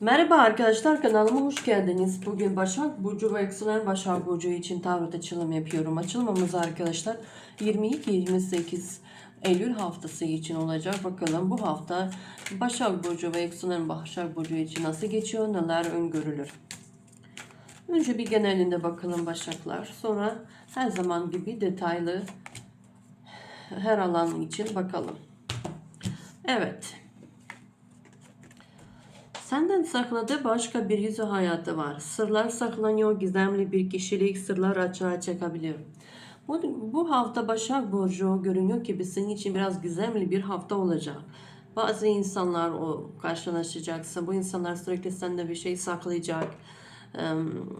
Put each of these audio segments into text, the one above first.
Merhaba arkadaşlar kanalıma hoş geldiniz. Bugün Başak Burcu ve Yükselen Başak Burcu için tarot açılım yapıyorum. Açılmamız arkadaşlar 22-28 Eylül haftası için olacak. Bakalım bu hafta Başak Burcu ve Yükselen Başak Burcu için nasıl geçiyor, neler öngörülür. Önce bir genelinde bakalım Başaklar. Sonra her zaman gibi detaylı her alan için bakalım. Evet. Senden sakladığı başka bir yüzü hayatı var. Sırlar saklanıyor, gizemli bir kişilik sırlar açığa çıkabilir. Bu, bu hafta Başak Burcu görünüyor ki senin için biraz gizemli bir hafta olacak. Bazı insanlar o karşılaşacaksın. Bu insanlar sürekli sende bir şey saklayacak.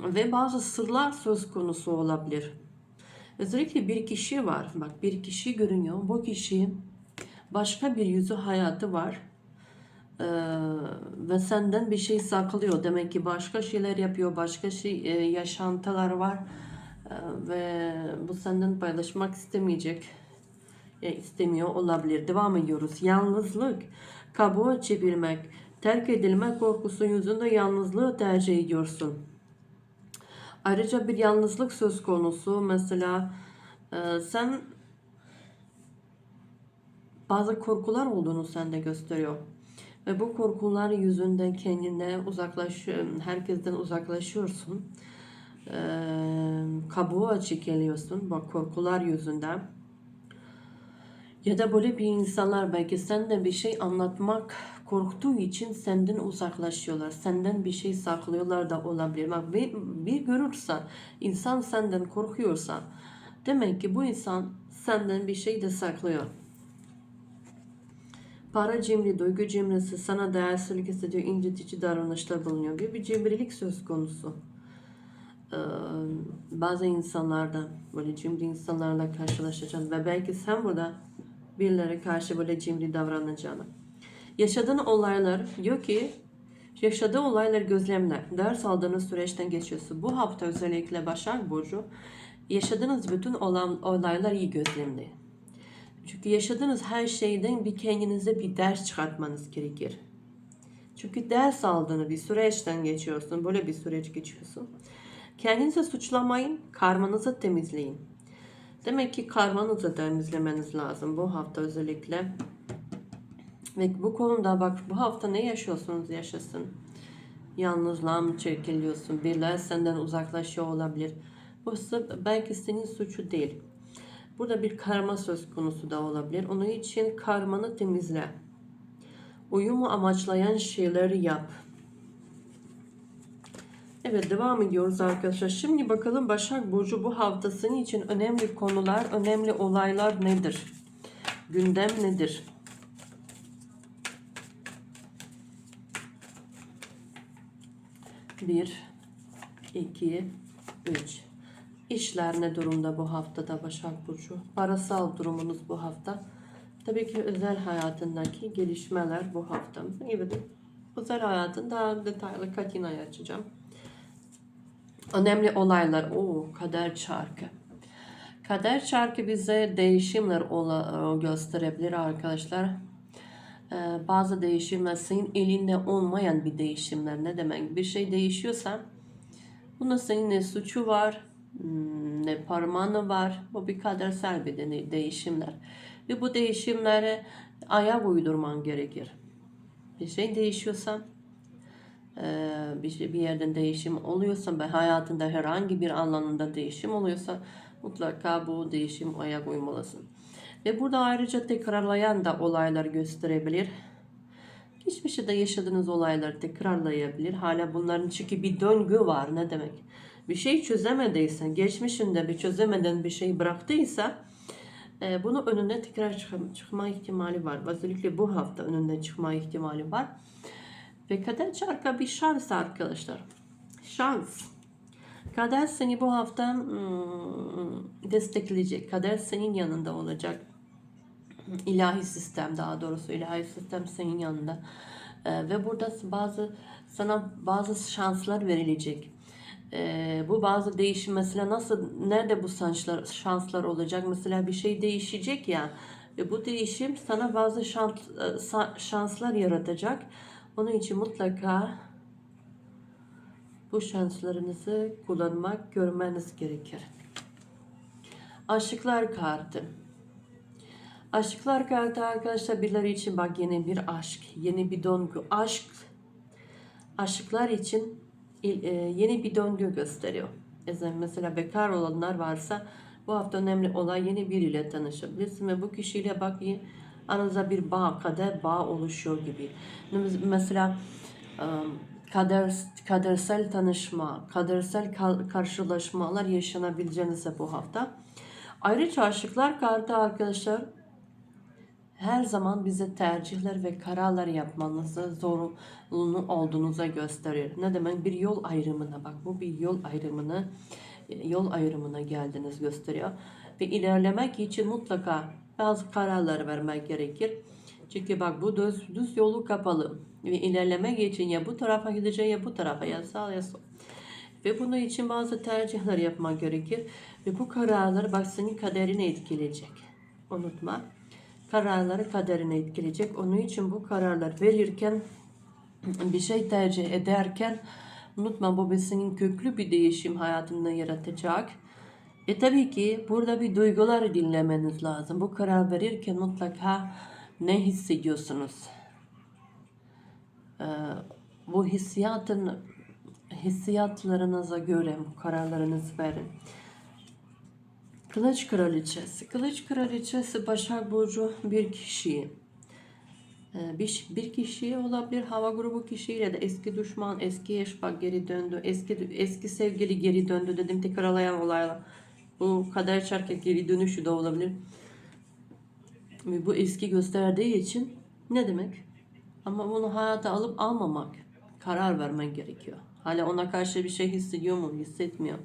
Ve bazı sırlar söz konusu olabilir. Özellikle bir kişi var. Bak bir kişi görünüyor. Bu kişi başka bir yüzü hayatı var. Ee, ve senden bir şey saklıyor. Demek ki başka şeyler yapıyor, başka şey e, yaşantılar var Ee, ve bu senden paylaşmak istemeyecek, ya istemiyor olabilir. Devam ediyoruz. Yalnızlık, kabuğa çevirmek, terk edilme korkusu yüzünde yalnızlığı tercih ediyorsun. Ayrıca bir yalnızlık söz konusu. Mesela e, sen bazı korkular olduğunu sende gösteriyor. Ve bu korkular yüzünden kendine uzaklaş, herkesten uzaklaşıyorsun. Ee, kabuğa çekiliyorsun bak korkular yüzünden. Ya da böyle bir insanlar belki senden bir şey anlatmak korktuğu için senden uzaklaşıyorlar. Senden bir şey saklıyorlar da olabilir. Bak bir, bir görürse insan senden korkuyorsa demek ki bu insan senden bir şey de saklıyor. Para cimri, duygu cimrisi, sana değersizlik hissediyor, incitici davranışlar bulunuyor. Bir, bir cimrilik söz konusu. Ee, bazı insanlardan, böyle cimri insanlarla karşılaşacaksın ve belki sen burada birileri karşı böyle cimri davranacaksın. Yaşadığın olaylar, diyor ki yaşadığı olaylar gözlemler, ders aldığınız süreçten geçiyorsun. Bu hafta özellikle Başak Burcu yaşadığınız bütün olan olaylar iyi gözlemli. Çünkü yaşadığınız her şeyden bir kendinize bir ders çıkartmanız gerekir. Çünkü ders aldığını bir süreçten geçiyorsun. Böyle bir süreç geçiyorsun. Kendinizi suçlamayın. Karmanızı temizleyin. Demek ki karmanızı temizlemeniz lazım bu hafta özellikle. Ve bu konuda bak bu hafta ne yaşıyorsunuz yaşasın. Yalnızlığa mı çekiliyorsun? Birileri senden uzaklaşıyor olabilir. Bu belki senin suçu değil. Burada bir karma söz konusu da olabilir. Onun için karmanı temizle. Uyumu amaçlayan şeyleri yap. Evet devam ediyoruz arkadaşlar. Şimdi bakalım Başak Burcu bu haftasının için önemli konular, önemli olaylar nedir? Gündem nedir? Bir, iki, üç. İşler ne durumda bu haftada Başak Burcu? Parasal durumunuz bu hafta. Tabii ki özel hayatındaki gelişmeler bu hafta. Evet, özel hayatın daha detaylı Katina'yı açacağım. Önemli olaylar. O kader çarkı. Kader çarkı bize değişimler ola, gösterebilir arkadaşlar. Ee, bazı değişimler senin elinde olmayan bir değişimler. Ne demek? Bir şey değişiyorsa bunda senin ne suçu var, parmağını var. Bu bir kadersel bir de- değişimler. Ve bu değişimlere ayak uydurman gerekir. Bir şey değişiyorsa e, bir, şey, bir yerden değişim oluyorsa ve hayatında herhangi bir alanında değişim oluyorsa mutlaka bu değişim ayak uymalısın. Ve burada ayrıca tekrarlayan da olaylar gösterebilir. Geçmişte de yaşadığınız olayları tekrarlayabilir. Hala bunların çünkü bir döngü var. Ne demek? Bir şey çözemediysen, geçmişinde bir çözemeden bir şey bıraktıysa e, bunu önüne tekrar çıkma, çıkma ihtimali var. Özellikle bu hafta önüne çıkma ihtimali var. Ve kader çarka bir şans arkadaşlar. Şans. Kader seni bu hafta hmm, destekleyecek. Kader senin yanında olacak. İlahi sistem daha doğrusu ilahi sistem senin yanında. E, ve burada bazı sana bazı şanslar verilecek e, bu bazı değişim mesela nasıl nerede bu şanslar şanslar olacak mesela bir şey değişecek ya ve bu değişim sana bazı şans, şanslar yaratacak onun için mutlaka Bu şanslarınızı kullanmak, görmeniz gerekir. Aşıklar kartı. Aşıklar kartı arkadaşlar birileri için bak yeni bir aşk, yeni bir döngü. Aşk aşıklar için e, yeni bir döngü gösteriyor. Mesela- bekar olanlar varsa bu hafta önemli olay yeni biriyle tanışabilirsin ve bu kişiyle bak aranızda bir bağ, kader bağ oluşuyor gibi. Mesela e, kader, kadersel tanışma, kadersel karşılaşmalar yaşanabileceğinize bu hafta. Ayrıca aşıklar kartı arkadaşlar her zaman bize tercihler ve kararlar yapmanızı zorunlu olduğunuza gösterir. Ne demek? Bir yol ayrımına bak. Bu bir yol ayrımını yol ayrımına geldiniz gösteriyor. Ve ilerlemek için mutlaka bazı kararlar vermek gerekir. Çünkü bak bu düz, düz yolu kapalı. Ve ilerlemek için ya bu tarafa gideceğim ya bu tarafa ya sağ ya sol. Ve bunun için bazı tercihler yapmak gerekir. Ve bu kararlar bak senin kaderini etkileyecek. Unutma. Kararları kaderini etkileyecek. Onun için bu kararlar verirken bir şey tercih ederken unutma bu bir senin köklü bir değişim hayatında yaratacak. E tabii ki burada bir duyguları dinlemeniz lazım. Bu karar verirken mutlaka ne hissediyorsunuz? Ee, bu hissiyatın hissiyatlarınıza göre bu kararlarınızı verin. Kılıç Kraliçesi. Kılıç Kraliçesi Başak Burcu bir kişi. Ee, Bir, bir kişi olabilir, hava grubu kişiyle de eski düşman, eski eş bak geri döndü, eski eski sevgili geri döndü dedim tekrarlayan olaylar. Bu kader çarkı geri dönüşü de olabilir. Bu eski gösterdiği için ne demek? Ama bunu hayata alıp almamak, karar vermen gerekiyor. Hala ona karşı bir şey hissediyor mu, hissetmiyor.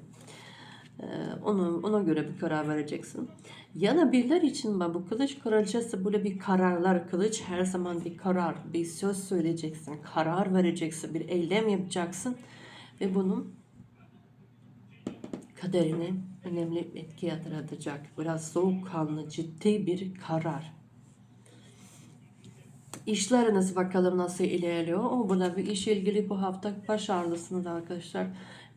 Onu ona göre bir karar vereceksin. Ya da biriler için bak bu kılıç kraliçesi böyle bir kararlar. Kılıç her zaman bir karar, bir söz söyleyeceksin, karar vereceksin, bir eylem yapacaksın ve bunun kaderine önemli etki yaratacak. Biraz soğukkanlı, ciddi bir karar. İşleriniz bakalım nasıl ilerliyor. O burada bir iş ilgili bu hafta başarılısınız arkadaşlar.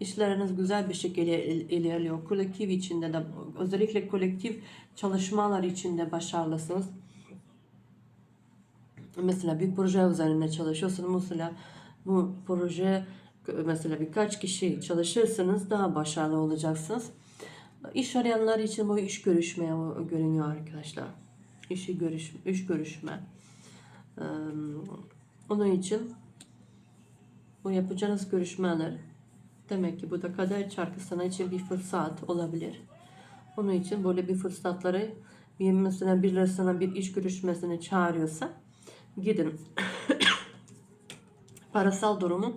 İşleriniz güzel bir şekilde il- ilerliyor. Kolektif içinde de özellikle kolektif çalışmalar içinde başarılısınız. Mesela bir proje üzerine çalışıyorsunuz. Mesela bu proje mesela birkaç kişi çalışırsanız daha başarılı olacaksınız. İş arayanlar için bu iş görüşmeye görünüyor arkadaşlar. İşi görüş, iş görüşme. Onun için bu yapacağınız görüşmeler demek ki bu da kader çarkı sana için bir fırsat olabilir. Onun için böyle bir fırsatları bir mesela birileri sana bir iş görüşmesine çağırıyorsa gidin. Parasal durumu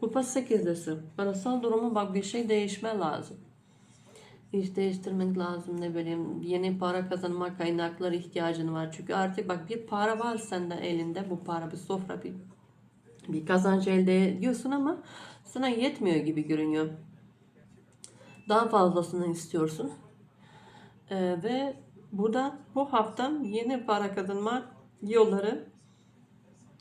Kupa 8'lisi. Parasal durumu bak bir şey değişme lazım. İş değiştirmek lazım ne bileyim yeni para kazanma kaynakları ihtiyacın var. Çünkü artık bak bir para var sende elinde bu para bir sofra bir bir kazanç elde ediyorsun ama sana yetmiyor gibi görünüyor. Daha fazlasını istiyorsun. Ee, ve burada bu hafta yeni para kazanma yolları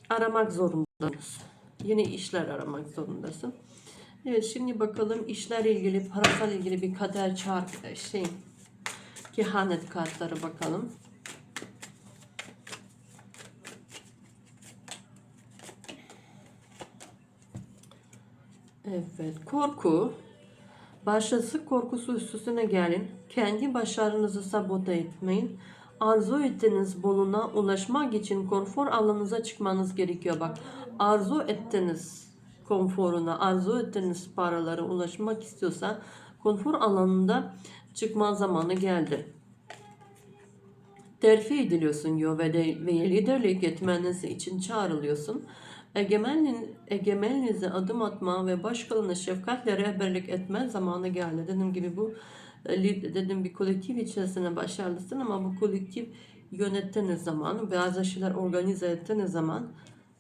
aramak zorundasın. Yeni işler aramak zorundasın. Evet şimdi bakalım işler ilgili, parasal ilgili bir kader çark şey kehanet kartları bakalım. Evet, korku. Başkası korkusu üstüne gelin. Kendi başarınızı sabote etmeyin. Arzu ettiğiniz buluna ulaşmak için konfor alanınıza çıkmanız gerekiyor. Bak, arzu ettiğiniz konforuna, arzu ettiğiniz paralara ulaşmak istiyorsa konfor alanında çıkma zamanı geldi. Terfi ediliyorsun diyor ve, de, ve liderlik etmeniz için çağrılıyorsun. Egemenliğin, egemenliğinize adım atma ve başkalarına şefkatle rehberlik etme zamanı geldi. Dediğim gibi bu e, dedim bir kolektif içerisinde başarılısın ama bu kolektif yönettiğiniz zaman bazı şeyler organize ettiğiniz zaman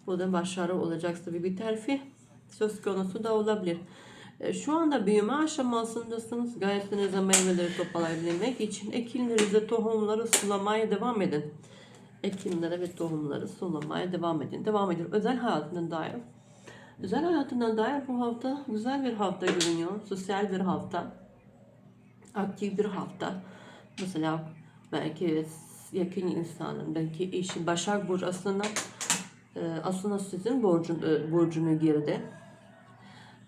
bu da başarı olacak tabii bir terfi söz konusu da olabilir. E, Şu anda büyüme aşamasındasınız. Gayretinize meyveleri toplayabilmek için ekinlerinize tohumları sulamaya devam edin. Ekinlere ve tohumları sulamaya devam edin. Devam edin. Özel hayatına dair Özel hayatına dair bu hafta güzel bir hafta görünüyor. Sosyal bir hafta. Aktif bir hafta. Mesela belki yakın insanın, belki eşin, Başak Burcu aslında e, aslında sizin burcun, e, burcunu girdi.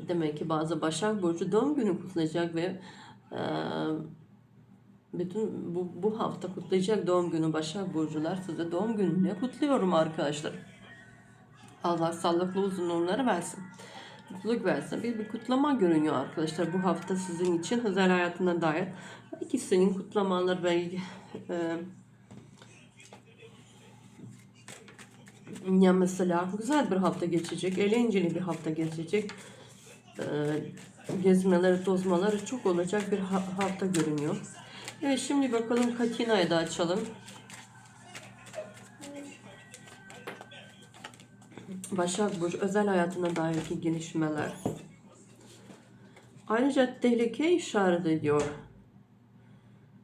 Demek ki bazı Başak Burcu doğum günü kutlayacak ve e, bütün bu, bu hafta kutlayacak doğum günü Başak Burcular size doğum gününü kutluyorum arkadaşlar. Allah sağlıklı uzun ömürler versin. Mutluluk versin. Bir, bir kutlama görünüyor arkadaşlar bu hafta sizin için özel hayatına dair. Belki senin kutlamalar belki ya mesela güzel bir hafta geçecek, eğlenceli bir hafta geçecek. E, gezmeleri, tozmaları çok olacak bir ha- hafta görünüyor. Evet şimdi bakalım Katina'yı da açalım. Başak Burcu özel hayatına dair gelişmeler. Ayrıca tehlike işaret ediyor.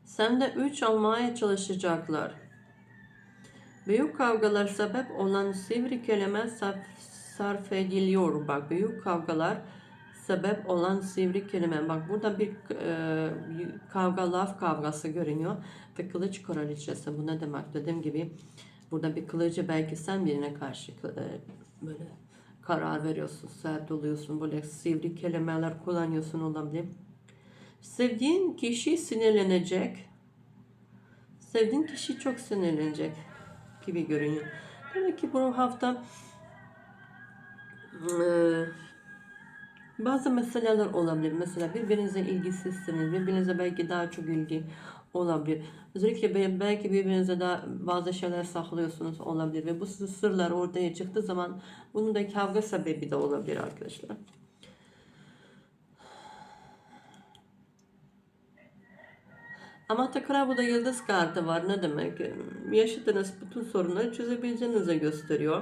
Sende 3 almaya çalışacaklar. Büyük kavgalar sebep olan sivri kelime sarf ediliyor. Bak büyük kavgalar sebep olan sivri kelime. Bak burada bir e, kavga laf kavgası görünüyor. Ve kılıç kraliçesi. Bu ne demek? Dediğim gibi burada bir kılıcı belki sen birine karşı e, böyle karar veriyorsun, sert oluyorsun, böyle sivri kelimeler kullanıyorsun olabilir. Sevdiğin kişi sinirlenecek. Sevdiğin kişi çok sinirlenecek gibi görünüyor. Demek ki bu hafta eee, bazı meseleler olabilir. Mesela birbirinize ilgisizsiniz. Birbirinize belki daha çok ilgi olabilir. Özellikle be- belki birbirinize daha bazı şeyler saklıyorsunuz olabilir. Ve bu sırlar ortaya çıktığı zaman bunun da kavga sebebi de olabilir arkadaşlar. Ama tekrar bu da yıldız kartı var. Ne demek? Yaşadığınız bütün sorunları çözebileceğinizi gösteriyor.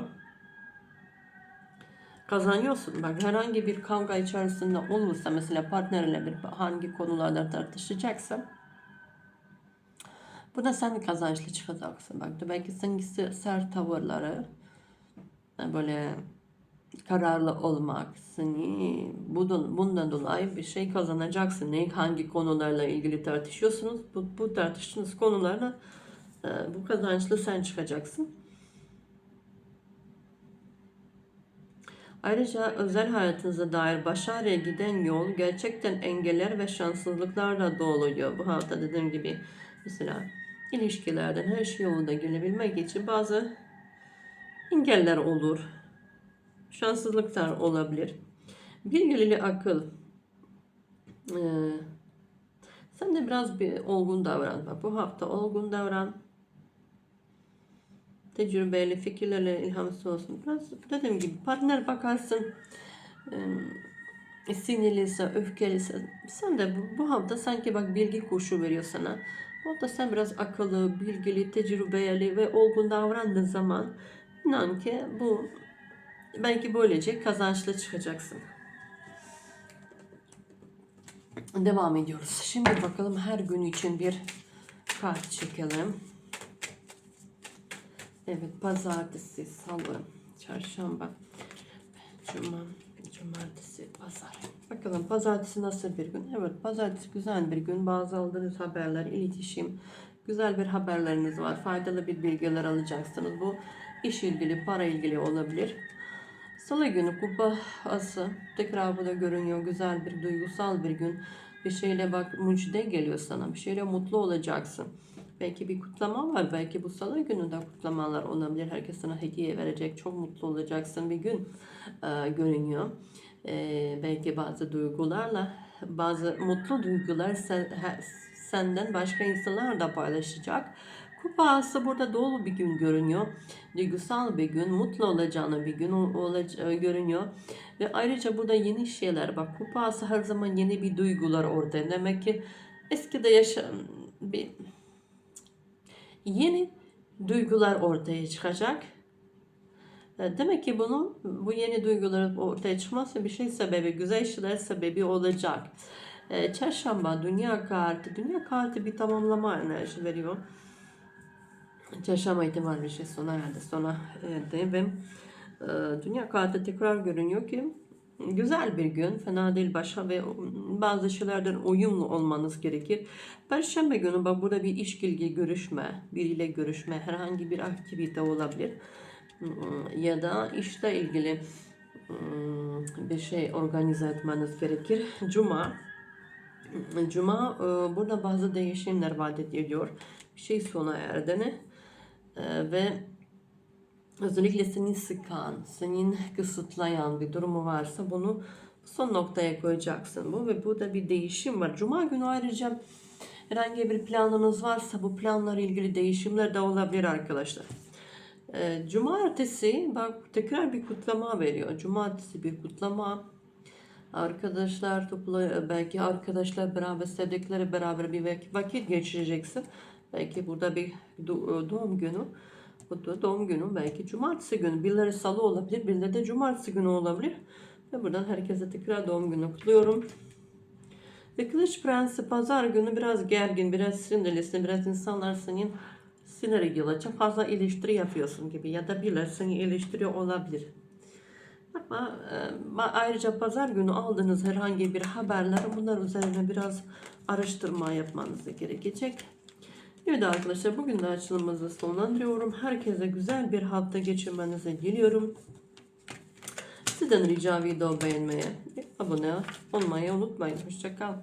Kazanıyorsun. Bak herhangi bir kavga içerisinde olursa mesela partnerle bir hangi konularda tartışacaksa burada sen kazançlı çıkacaksın. Bak belki senin sert tavırları böyle kararlı olmak, seni bundan, bundan dolayı bir şey kazanacaksın. Ne, hangi konularla ilgili tartışıyorsunuz? Bu, bu tartıştığınız konularla e, bu kazançlı sen çıkacaksın. Ayrıca özel hayatınıza dair başarıya giden yol gerçekten engeller ve şanssızlıklarla doluyor. Bu hafta dediğim gibi mesela ilişkilerden her şey yolunda gelebilmek için bazı engeller olur şanssızlıklar olabilir. Bilgili akıl. Ee, sen de biraz bir olgun davran. Bak, bu hafta olgun davran. Tecrübeli fikirlerle ilhamsız olsun. Biraz dediğim gibi partner bakarsın. E, sinirliyse, öfkeliyse. Sen de bu, bu hafta sanki bak bilgi kuşu veriyor sana. Bu hafta sen biraz akıllı, bilgili, tecrübeli ve olgun davrandığın zaman inan ki bu Belki böylece kazançlı çıkacaksın. Devam ediyoruz. Şimdi bakalım her gün için bir kart çekelim. Evet, pazartesi, salı, çarşamba, cuma, cumartesi, pazar. Bakalım pazartesi nasıl bir gün? Evet, pazartesi güzel bir gün. Bazı aldığınız haberler, iletişim, güzel bir haberleriniz var. Faydalı bir bilgiler alacaksınız. Bu iş ilgili, para ilgili olabilir. Salı günü kupa ası tekrar bu da görünüyor. Güzel bir duygusal bir gün. Bir şeyle bak müjde geliyor sana. Bir şeyle mutlu olacaksın. Belki bir kutlama var. Belki bu salı günü de kutlamalar olabilir. Herkes sana hediye verecek. Çok mutlu olacaksın bir gün e, görünüyor. E, belki bazı duygularla bazı mutlu duygular sen, senden başka insanlar da paylaşacak. Kupa ası burada dolu bir gün görünüyor. Duygusal bir gün, mutlu olacağını bir gün olacağı görünüyor. Ve ayrıca burada yeni şeyler bak kupa ası her zaman yeni bir duygular orada. Demek ki eskide yaşayan bir yeni duygular ortaya çıkacak. E, demek ki bunu bu yeni duyguların ortaya çıkması bir şey sebebi, güzel şeyler sebebi olacak. E, çarşamba dünya kartı, dünya kartı bir tamamlama enerji veriyor. Çarşamba itibariyle şey sona erdi. Sona erdi ve Ee, Dünya kartı tekrar görünüyor ki güzel bir gün, fena değil başa ve bazı şeylerden uyumlu olmanız gerekir. Perşembe günü bak burada bir iş ilgi görüşme, biriyle görüşme, herhangi bir aktivite olabilir. Hmm, Ya da işle ilgili hmm, bir şey organize etmeniz gerekir. Cuma Cuma e, burada bazı değişimler vaat ediyor. Bir şey sona erdiğini e, ve özellikle seni sıkan, senin kısıtlayan bir durumu varsa bunu son noktaya koyacaksın bu ve burada bir değişim var. Cuma günü ayrıca herhangi bir planınız varsa bu planlarla ilgili değişimler de olabilir arkadaşlar. E, Cumartesi bak tekrar bir kutlama veriyor. Cumartesi bir kutlama. Arkadaşlar topla belki arkadaşlar beraber sevdikleri beraber bir vak- vakit geçireceksin. Belki burada bir do- doğum günü. Bu da doğum günü belki cumartesi günü. Birileri salı olabilir, birileri de cumartesi günü olabilir. Ve buradan herkese tekrar doğum günü kutluyorum. Ve Kılıç Prensi pazar günü biraz gergin, biraz sinirlisin, biraz insanlar senin siniri gelecek. Fazla eleştiri yapıyorsun gibi ya da birileri seni eleştiriyor olabilir. Ama e, ayrıca pazar günü aldığınız herhangi bir haberler bunlar üzerine biraz araştırma yapmanız gerekecek. Evet arkadaşlar bugün de açılımımızı sonlandırıyorum. Herkese güzel bir hafta geçirmenizi diliyorum. Sizden rica video beğenmeye, abone olmayı unutmayın. Hoşçakal.